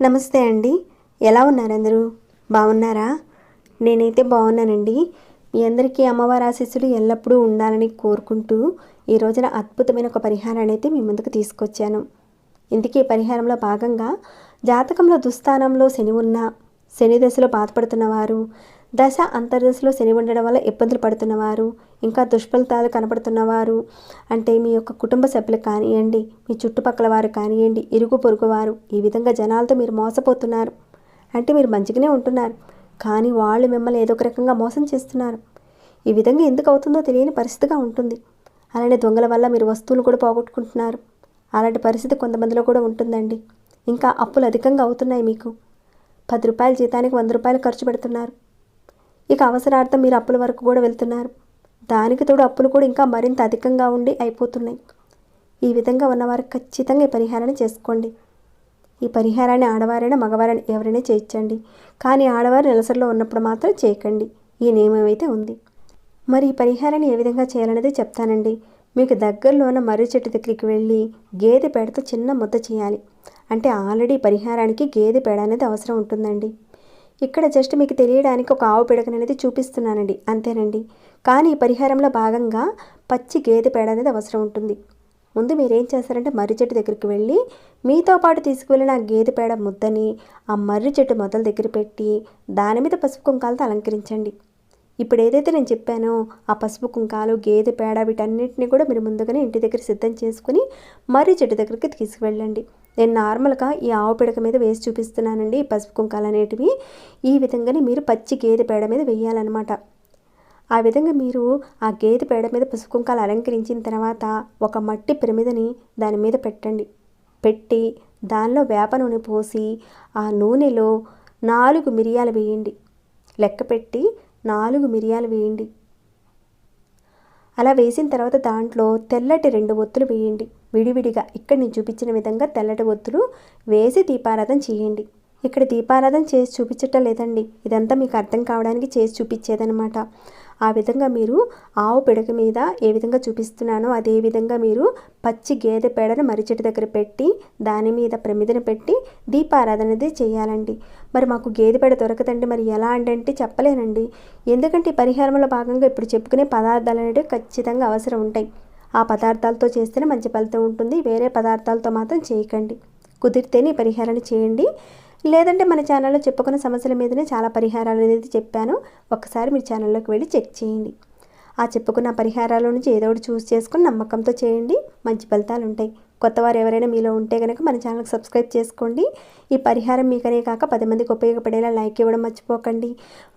నమస్తే అండి. ఎలా ఉన్నారు అందరూ? బాగున్నారా? నేనైతే బాగున్నానండి. మీ అందరికీ అమ్మవారి ఆశీస్సులు ఎల్లప్పుడూ ఉండాలని కోరుకుంటూ ఈ రోజున అద్భుతమైన ఒక పరిహారాన్ని అయితే మీ ముందుకు తీసుకొచ్చాను. ఇందుకే పరిహారంలో భాగంగా జాతకంలో దుస్థానంలో శని ఉన్న శని దశలో బాధపడుతున్నవారు దశ అంతర్దశలో శని ఉండడం వల్ల ఇబ్బందులు పడుతున్నవారు ఇంకా దుష్ఫలితాలు కనపడుతున్నవారు అంటే మీ యొక్క కుటుంబ సభ్యులు కానివ్వండి మీ చుట్టుపక్కల వారు కానివ్వండి ఇరుగు పొరుగు వారు ఈ విధంగా జనాలతో మీరు మోసపోతున్నారు. అంటే మీరు మంచిగానే ఉంటున్నారు కానీ వాళ్ళు మిమ్మల్ని ఏదో ఒక రకంగా మోసం చేస్తున్నారు. ఈ విధంగా ఎందుకు అవుతుందో తెలియని పరిస్థితిగా ఉంటుంది. అలానే దొంగల వల్ల మీరు వస్తువులు కూడా పోగొట్టుకుంటున్నారు. అలాంటి పరిస్థితి కొంతమందిలో కూడా ఉంటుందండి. ఇంకా అప్పులు అధికంగా అవుతున్నాయి మీకు. పది రూపాయల జీతానికి వంద రూపాయలు ఖర్చు పెడుతున్నారు. ఇక అవసరార్థం మీరు అప్పుల వరకు కూడా వెళ్తున్నారు. దానికి తోడు అప్పులు కూడా ఇంకా మరింత అధికంగా ఉండి అయిపోతున్నాయి. ఈ విధంగా ఉన్నవారు ఖచ్చితంగా ఈ పరిహారాన్ని చేసుకోండి. ఈ పరిహారాన్ని ఆడవారైనా మగవారైనా ఎవరైనా చేయించండి. కానీ ఆడవారు నెలసరిలో ఉన్నప్పుడు మాత్రం చేయకండి. ఈ నియమం అయితే ఉంది. మరి ఈ పరిహారాన్ని ఏ విధంగా చేయాలనేది చెప్తానండి. మీకు దగ్గరలో ఉన్న మర్రి చెట్టు దగ్గరికి వెళ్ళి గేదె పేడతో చిన్న ముద్ద చేయాలి. అంటే ఆల్రెడీ పరిహారానికి గేదె పేడ అనేది అవసరం ఉంటుందండి. ఇక్కడ జస్ట్ మీకు తెలియడానికి ఒక ఆవు పిడకను అనేది చూపిస్తున్నానండి. అంతేనండి. కానీ ఈ పరిహారంలో భాగంగా పచ్చి గేదె పేడ అనేది అవసరం ఉంటుంది. ముందు మీరు ఏం చేస్తారంటే మర్రి చెట్టు దగ్గరికి వెళ్ళి మీతో పాటు తీసుకువెళ్ళిన ఆ గేదె పేడ ముద్దని ఆ మర్రి చెట్టు మొదల దగ్గర పెట్టి దాని మీద పసుపు కుంకాలతో అలంకరించండి. ఇప్పుడు ఏదైతే నేను చెప్పానో ఆ పసుపు కుంకాలు గేదె పేడ వీటన్నిటిని కూడా మీరు ముందుగానే ఇంటి దగ్గర సిద్ధం చేసుకుని మర్రి చెట్టు దగ్గరికి తీసుకువెళ్ళండి. నేను నార్మల్గా ఈ ఆవు పిడక మీద వేసి చూపిస్తున్నానండి ఈ పసుపు కుంకాలు అనేటివి. ఈ విధంగానే మీరు పచ్చి గేదె పేడ మీద వేయాలన్నమాట. ఆ విధంగా మీరు ఆ గేదె పేడ మీద పసుపు కుంకాలు అలంకరించిన తర్వాత ఒక మట్టి పిరమిదని దాని మీద పెట్టండి. పెట్టి దానిలో వేప నూనె పోసి ఆ నూనెలో నాలుగు మిరియాలు వేయండి. లెక్క పెట్టి నాలుగు మిరియాలు వేయండి. అలా వేసిన తర్వాత దాంట్లో తెల్లటి రెండు ఒత్తులు వేయండి. విడివిడిగా ఇక్కడ నేను చూపించిన విధంగా తెల్లటి ఒత్తులు వేసి దీపారాధన చేయండి. ఇక్కడ దీపారాధన చేసి చూపించటం లేదండి. ఇదంతా మీకు అర్థం కావడానికి చేసి చూపించేదనమాట ఆ విధంగా మీరు ఆవు పిడక మీద ఏ విధంగా చూపిస్తున్నానో అదే విధంగా మీరు పచ్చి గేదె పేడను మరిచెట్టు దగ్గర పెట్టి దాని మీద ప్రమిదను పెట్టి దీపారాధన అనేది చేయాలండి. మరి మాకు గేదె పేడ దొరకదండి. మరి ఎలా అంటే చెప్పలేనండి. ఎందుకంటే పరిహారంలో భాగంగా ఇప్పుడు చెప్పుకునే పదార్థాలు అనేవి ఖచ్చితంగా అవసరం ఉంటాయి. ఆ పదార్థాలతో చేస్తేనే మంచి ఫలితం ఉంటుంది. వేరే పదార్థాలతో మాత్రం చేయకండి. కుదిరితేనే పరిహారాన్ని చేయండి. లేదంటే మన ఛానల్లో చెప్పుకున్న సమస్యల మీదనే చాలా పరిహారాలు అనేది చెప్పాను. ఒకసారి మీ ఛానల్లోకి వెళ్ళి చెక్ చేయండి. ఆ చెప్పుకున్న పరిహారాల నుంచి ఏదో ఒకటి చూస్ చేసుకుని నమ్మకంతో చేయండి. మంచి ఫలితాలు ఉంటాయి. కొత్తవారు ఎవరైనా మీలో ఉంటే కనుక మన ఛానల్కి సబ్స్క్రైబ్ చేసుకోండి. ఈ పరిహారం మీకనే కాక పది మందికి ఉపయోగపడేలా లైక్ ఇవ్వడం మర్చిపోకండి.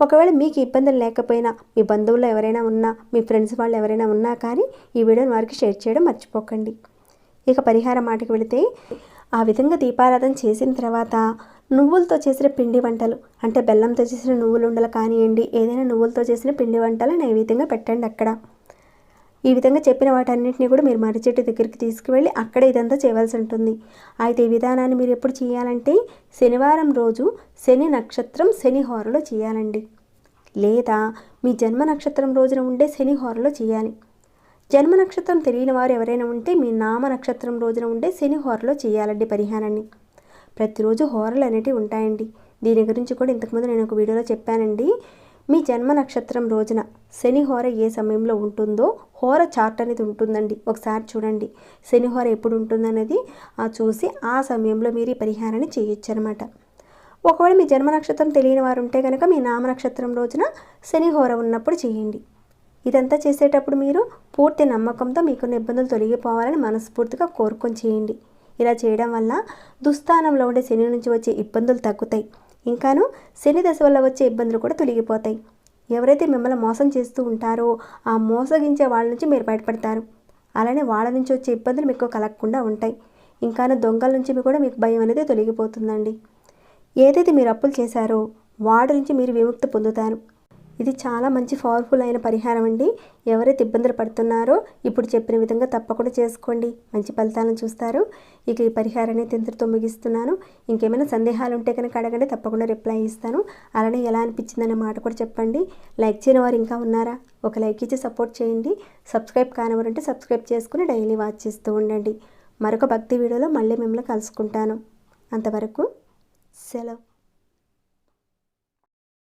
ఒకవేళ మీకు ఇబ్బందులు లేకపోయినా మీ బంధువులు ఎవరైనా ఉన్నా మీ ఫ్రెండ్స్ వాళ్ళు ఎవరైనా ఉన్నా కానీ ఈ వీడియోని వారికి షేర్ చేయడం మర్చిపోకండి. ఇక పరిహారం మాటకు వెళితే ఆ విధంగా దీపారాధన చేసిన తర్వాత నువ్వులతో చేసిన పిండి వంటలు అంటే బెల్లంతో చేసిన నువ్వులు ఉండలు కానివ్వండి ఏదైనా నువ్వులతో చేసిన పిండి వంటలు నైవేద్యంగా పెట్టండి అక్కడ. ఈ విధంగా చెప్పిన వాటన్నింటినీ కూడా మీరు మర్రి చెట్టు దగ్గరికి తీసుకువెళ్ళి అక్కడ ఇదంతా చేయవలసి ఉంటుంది. అయితే ఈ విధానాన్ని మీరు ఎప్పుడు చేయాలంటే శనివారం రోజు శని నక్షత్రం శని హోరలో చేయాలండి. లేదా మీ జన్మ నక్షత్రం రోజున ఉండే శని హోరలో చేయాలి. జన్మ నక్షత్రం తెలియని వారు ఎవరైనా ఉంటే మీ నామ నక్షత్రం రోజున ఉండే శని హోరలో చేయాలండి పరిహారాన్ని. ప్రతిరోజు హోరలు అనేటివి ఉంటాయండి. దీని గురించి కూడా ఇంతకుముందు నేను ఒక వీడియోలో చెప్పానండి. మీ జన్మ నక్షత్రం రోజున శని హోర ఏ సమయంలో ఉంటుందో హోర చార్ట్ అనేది ఉంటుందండి. ఒకసారి చూడండి. శని హోర ఎప్పుడు ఉంటుందనేది చూసి ఆ సమయంలో మీరు ఈ పరిహారాన్ని చేయొచ్చు అనమాట ఒకవేళ మీ జన్మ నక్షత్రం తెలియని వారు ఉంటే కనుక మీ నామ నక్షత్రం రోజున శని హోర ఉన్నప్పుడు చేయండి. ఇదంతా చేసేటప్పుడు మీరు పూర్తి నమ్మకంతో మీకున్న ఇబ్బందులు తొలగిపోవాలని మనస్ఫూర్తిగా కోరుకొని చేయండి. ఇలా చేయడం వల్ల దుస్థానంలో ఉండే శని నుంచి వచ్చే ఇబ్బందులు తగ్గుతాయి. ఇంకాను శని దశ వల్ల వచ్చే ఇబ్బందులు కూడా తొలగిపోతాయి. ఎవరైతే మిమ్మల్ని మోసం చేస్తూ ఉంటారో ఆ మోసగించే వాళ్ళ నుంచి మీరు బయటపడతారు. అలానే వాళ్ళ నుంచి వచ్చే ఇబ్బందులు మీకు కలగకుండా ఉంటాయి. ఇంకాను దొంగల నుంచి కూడా మీకు భయం అనేది తొలగిపోతుందండి. ఏదైతే మీరు అప్పులు చేశారో వాటి నుంచి మీరు విముక్తి పొందుతారు. ఇది చాలా మంచి పవర్ఫుల్ అయిన పరిహారం అండి. ఎవరైతే ఇబ్బందులు పడుతున్నారో ఇప్పుడు చెప్పిన విధంగా తప్పకుండా చేసుకోండి. మంచి ఫలితాలను చూస్తారు. ఇక ఈ పరిహారాన్ని ఇంతటితో ముగిస్తున్నాను. ఇంకేమైనా సందేహాలు ఉంటే కనుక అడగండి తప్పకుండా రిప్లై ఇస్తాను. అలానే ఎలా అనిపించిందనే మాట కూడా చెప్పండి. లైక్ చేయని వారు ఇంకా ఉన్నారా? ఒక లైక్ ఇచ్చి సపోర్ట్ చేయండి. సబ్స్క్రైబ్ కానివారంటే సబ్స్క్రైబ్ చేసుకుని డైలీ వాచ్ చేస్తూ ఉండండి. మరొక భక్తి వీడియోలో మళ్ళీ మిమ్మల్ని కలుసుకుంటాను. అంతవరకు సెలవు.